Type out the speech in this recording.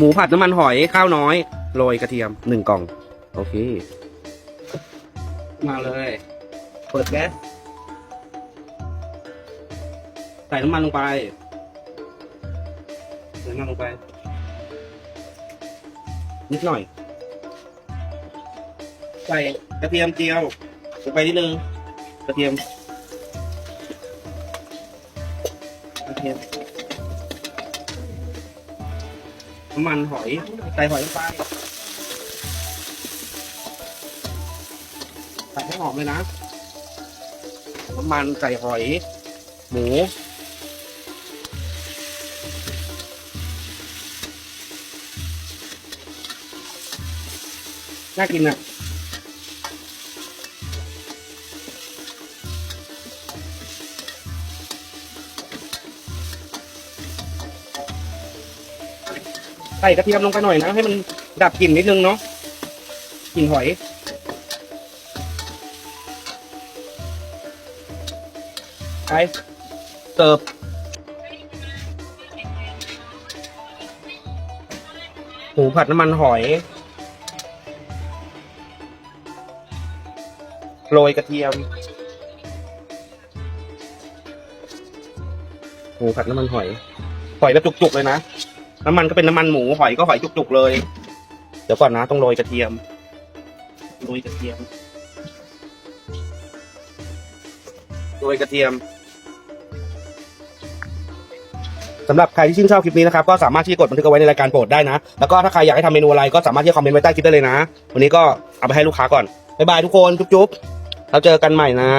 หมูผัดน้ำมันหอยข้าวน้อยโรยกระเทียมหนึ่งกล่อง โอเค มาเลย เปิดแก๊สใส่น้ำมันลงไปใส่น้ำมันลงไป นิดหน่อย ใส่กระเทียมเจียวลงไปนิดนึงกระเทียมกระเทียม น้ำมันหอยใส่หอยลงไปใส่ให้หอมเลยนะน้ำมันใส่หอย หมูน่ากินอะ ใส่กระเทียมลงไปหน่อยนะให้มันดับกลิ่นนิดนึงเนาะกลิ่นหอย ไปเสิร์ฟหมูผัดน้ำมันหอย โรยกระเทียมหมูผัดน้ำมันหอย หอยแบบจุกๆเลยนะ น้ำมันก็เป็นน้ำมันหมูหอยก็หอยจุกๆเลย เดี๋ยวก่อนนะต้องโรยกระเทียมโรยกระเทียมโรยกระเทียมสำหรับใครที่ชื่นชอบคลิปนี้นะครับก็สามารถที่กดบันทึกเอาไว้ในรายการโปรดได้นะ แล้วก็ถ้าใครอยากให้ทำเมนูอะไรก็สามารถที่จะคอมเมนต์ไว้ใต้คลิปได้เลยนะ วันนี้ก็เอาไปให้ลูกค้าก่อน บ๊ายบายทุกคน จุ๊บๆเราเจอกันใหม่นะ